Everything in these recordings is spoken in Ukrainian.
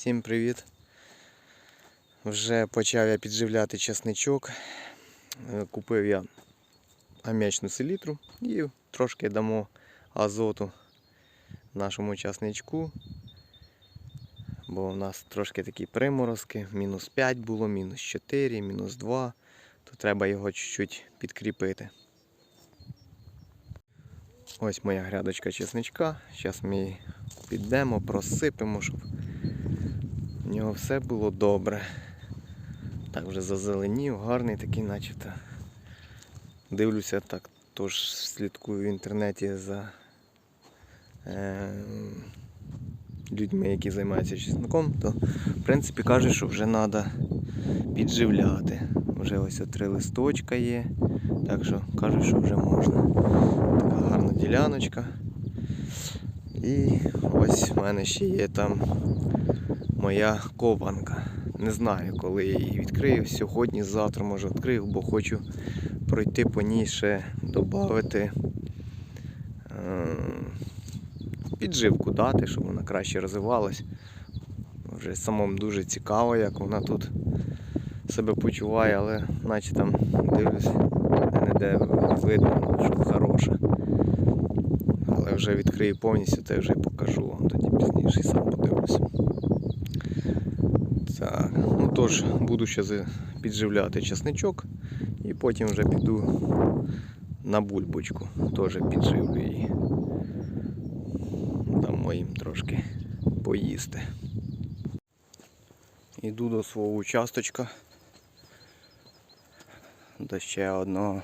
Всім привіт! Вже почав я підживляти часничок. Е, Купив я ам'ячну селітру і трошки дамо азоту нашому часничку. Бо в нас трошки такі приморозки. Мінус 5 було, мінус 4, мінус 2. То треба його чуть-чуть підкріпити. Ось моя грядочка чесничка. Зараз ми її підемо, просипемо, щоб в нього все було добре. Так вже зазеленів, гарний такий, начебто. Дивлюся так, тож слідкую в інтернеті за е, людьми, які займаються чесником, то в принципі кажуть, що вже треба підживляти. Вже ось три листочка є. Так що кажуть, що вже можна. Така гарна діляночка. І ось в мене ще є там моя копанка. Не знаю, коли я її відкрию. Сьогодні, завтра може відкрию, бо хочу пройти по ній ще додати підживку дати, щоб вона краще розвивалась. Вже самому дуже цікаво, як вона тут себе почуває, але наче там дивлюсь, де-не-де видно, що хороша. Але вже відкрию повністю, я вже покажу вам тоді пізніше і сам подивлюся. Так, ну тож, буду ще підживляти часничок і потім вже піду на бульбочку. Теж підживлю її. Дамо їм трошки поїсти. Іду до свого участочка. До ще одного.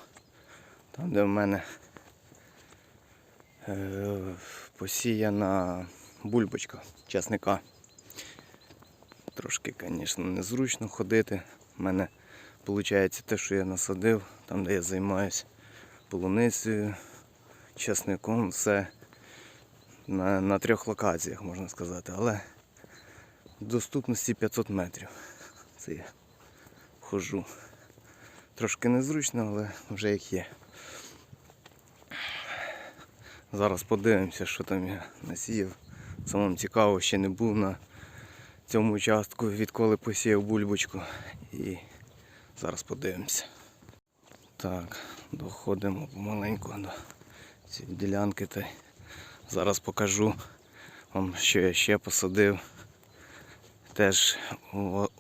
Там, де в мене е, посіяна бульбочка часника. Трошки, звісно, незручно ходити. У мене виходить те, що я насадив, там де я займаюся полуницею, часником, все на, на трьох локаціях, можна сказати, але в доступності 500 метрів. Це я хожу. Трошки незручно, але вже як є. Зараз подивимося, що там я насіяв. Самому цікаво, ще не був на цьому участку, відколи посіяв бульбочку. І зараз подивимося. Так, доходимо помаленьку до цієї ділянки. Та зараз покажу вам, що я ще посадив. Теж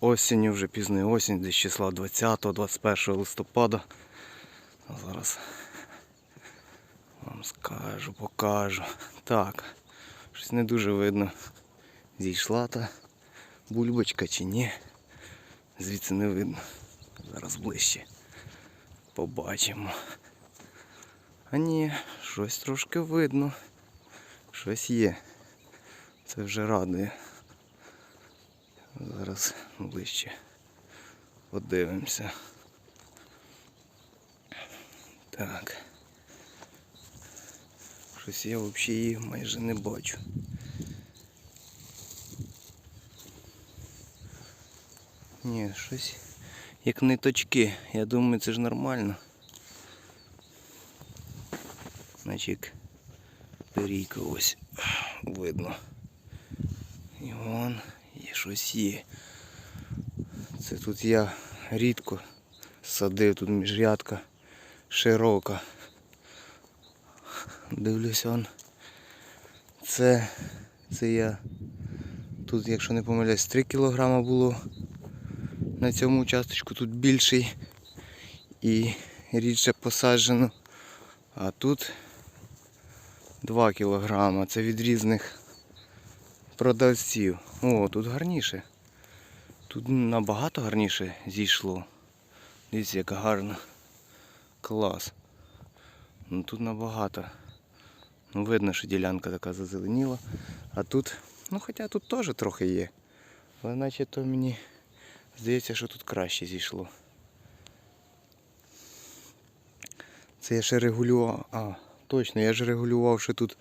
осінню, вже пізньою осінь, десь числа 20-21 листопада. Зараз вам скажу, покажу. Так, щось не дуже видно. Зійшла та бульбочка чи ні. Звідси не видно. Зараз ближче. Побачимо. А ні, щось трошки видно. Щось є. Це вже радує. Зараз ближче подивимося. Так. Щось я взагалі її майже не бачу. Ні, щось як ниточки. Я думаю, це ж нормально. Значить перійка ось видно. І вон є щось є. Це тут я рідко садив, тут міжрядка широка. Дивлюся он. Це, це я тут, якщо не помиляюсь, 3 кг було на цьому участочку тут більший і рідше посаджено. А тут 2 кг. Це від різних продавців. О, тут гарніше. Тут набагато гарніше зійшло. Дивіться, яка гарна. Клас. Ну тут набагато. Ну, видно, що ділянка така зазеленіла. А тут, ну хоча тут теж трохи є. Але наче то мені здається, що тут краще зійшло. Це я ще регулював. А, точно, я ж регулював ще тут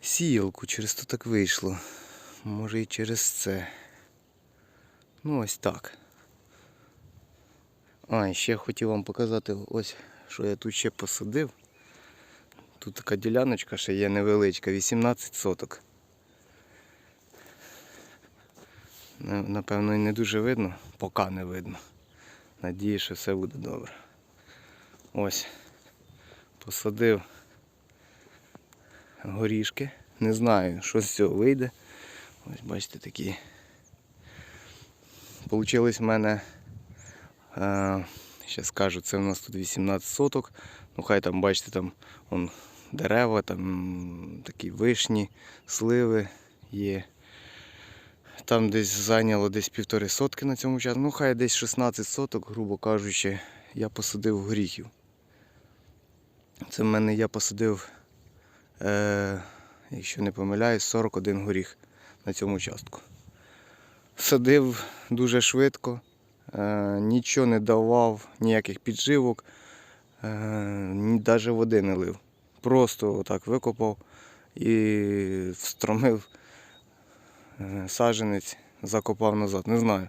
сіялку, через то так вийшло. Може і через це. Ну ось так. А, ще хотів вам показати ось, що я тут ще посадив. Тут така діляночка ще є невеличка, 18 соток. На- Напевно, і не дуже видно, поки не видно. Надію, що все буде добре. Ось. Посадив горішки. Не знаю, що з цього вийде. Ось бачите такі. Получилось в мене. Ще скажу, це в нас тут 18 соток. Ну хай там, бачите, там он, дерева, там такі вишні, сливи є. Там десь зайняло десь півтори сотки на цьому часу. Ну, хай десь 16 соток, грубо кажучи, я посадив горіхів. Це в мене я посадив, е, якщо не помиляюсь, 41 горіх на цьому участку. Садив дуже швидко, е, нічого не давав, ніяких підживок, е, навіть води не лив. Просто отак викопав і встромив е, саджанець, закопав назад. Не знаю.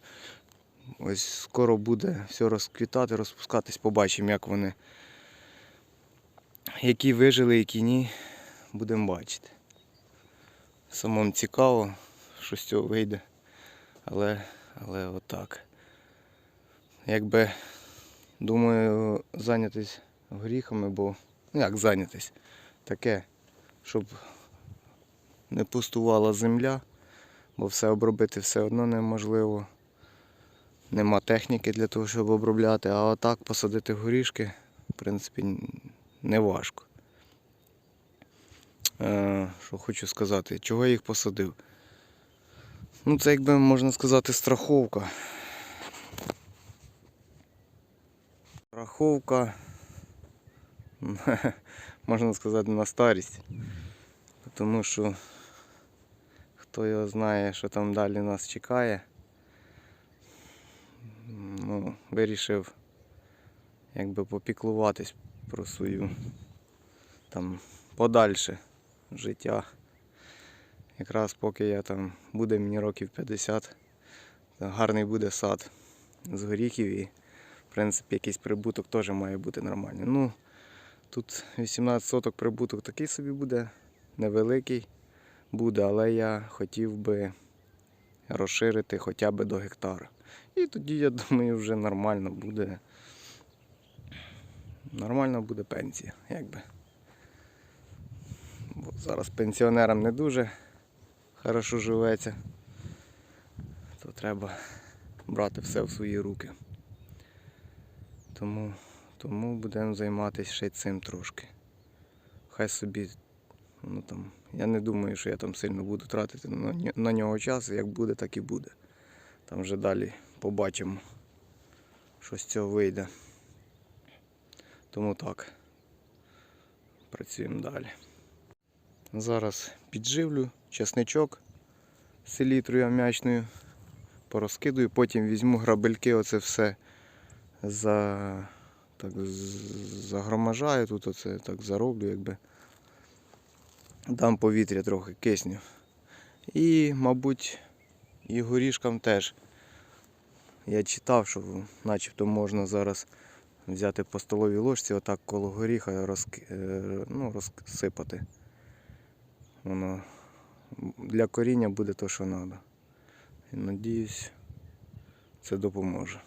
Ось скоро буде все розквітати, розпускатись, побачимо, як вони. Які вижили, які ні, будемо бачити. Самому цікаво, що з цього вийде. Але, але отак. Якби думаю зайнятися горіхами, бо ну як зайнятись? Таке, щоб не пустувала земля, бо все обробити все одно неможливо. Нема техніки для того, щоб обробляти, а отак посадити горішки, в принципі, не важко. Е, що хочу сказати, чого я їх посадив? Ну, це якби можна сказати страховка. Страховка, можна сказати, на старість. Тому що хто його знає, що там далі нас чекає. Ну, вирішив якби попіклуватись про свою там подальше життя. Якраз поки я там буде мені років 50, то гарний буде сад з горіхів і в принципі якийсь прибуток теж має бути нормальний. Ну, тут 18 соток прибуток такий собі буде, невеликий буде, але я хотів би розширити хоча б до гектара. І тоді, я думаю, вже нормально буде. Нормально буде пенсія, якби. Бо зараз пенсіонерам не дуже хорошо живеться, то треба брати все в свої руки. Тому, тому будемо займатися ще цим трошки. Хай собі, ну там, я не думаю, що я там сильно буду тратити на, нього час, як буде, так і буде. Там вже далі побачимо, що з цього вийде. Тому так. Працюємо далі. Зараз підживлю чесничок з селітрою ам'ячною, порозкидую, потім візьму грабельки, оце все за, так, з- загроможаю, тут оце так зароблю, якби. Дам повітря трохи, кисню. І, мабуть, і горішкам теж. Я читав, що начебто можна зараз взяти по столовій ложці, отак коло горіха розк... е, ну, розсипати. Воно для коріння буде те, що треба. Надіюсь, це допоможе.